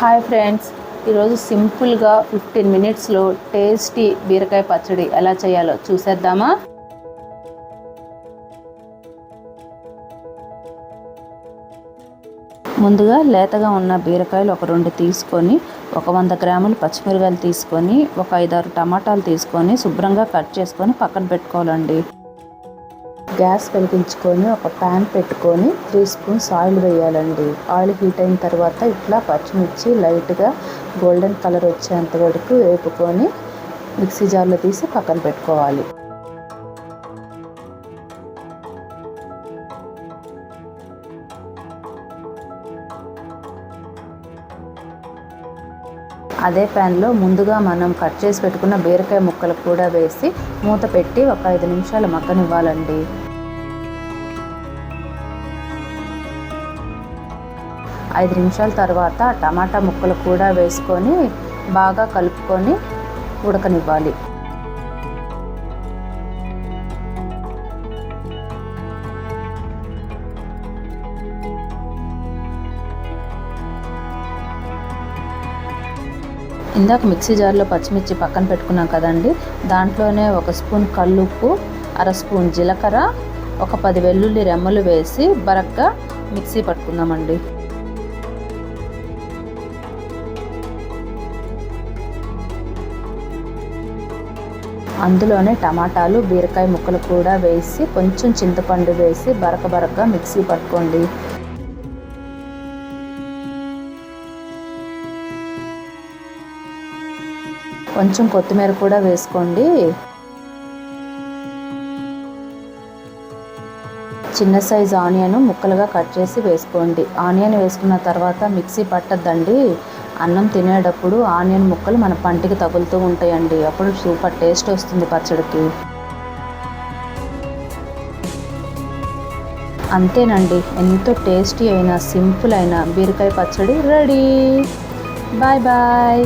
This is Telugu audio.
Hi friends. ఈరోజు సింపుల్గా ఫిఫ్టీన్ మినిట్స్లో టేస్టీ బీరకాయ పచ్చడి ఎలా చేయాలో చూసేద్దామా? ముందుగా లేతగా ఉన్న బీరకాయలు ఒక రెండు తీసుకొని ఒక వంద గ్రాములు పచ్చిమిరకాయలు తీసుకొని ఒక ఐదారు టమాటాలు తీసుకొని శుభ్రంగా కట్ చేసుకొని పక్కన పెట్టుకోవాలండి. గ్యాస్ వెలిగించుకొని ఒక ప్యాన్ పెట్టుకొని త్రీ స్పూన్స్ ఆయిల్ వేయాలండి. ఆయిల్ హీట్ అయిన తర్వాత ఇట్లా పచ్చిమిర్చి లైట్గా గోల్డెన్ కలర్ వచ్చేంత వరకు వేపుకొని మిక్సీ జార్లో తీసి పక్కన పెట్టుకోవాలి. అదే ప్యాన్లో ముందుగా మనం కట్ చేసి పెట్టుకున్న బీరకాయ ముక్కలు కూడా వేసి మూత పెట్టి ఒక ఐదు నిమిషాలు మగ్గనివ్వాలండి. ఐదు నిమిషాల తర్వాత టమాటా ముక్కలు కూడా వేసుకొని బాగా కలుపుకొని ఉడకనివ్వాలి. ఇందాక మిక్సీ జార్లో పచ్చిమిర్చి పక్కన పెట్టుకున్నాం కదండి దాంట్లోనే ఒక స్పూన్ కల్లుప్పు అర స్పూన్ జీలకర్ర ఒక పది వెల్లుల్లి రెమ్మలు వేసి బరగ్గా మిక్సీ పట్టుకుందామండి. అందులోనే టమాటాలు బీరకాయ ముక్కలు కూడా వేసి కొంచెం చింతపండు వేసి బరక బరక మిక్సీ పట్టుకోండి. కొంచెం కొత్తిమీర కూడా వేసుకోండి. చిన్న సైజు ఆనియన్ ముక్కలుగా కట్ చేసి వేసుకోండి. ఆనియన్ వేసుకున్న తర్వాత మిక్సీ పట్టద్దండి. అన్నం తినేటప్పుడు ఆనియన్ ముక్కలు మన పంటికి తగులుతూ ఉంటాయండి. అప్పుడు సూపర్ టేస్ట్ వస్తుంది పచ్చడికి. అంతేనండి. ఎంతో టేస్టీ అయిన సింపుల్ అయిన బీరకాయ పచ్చడి రెడీ. Bye bye.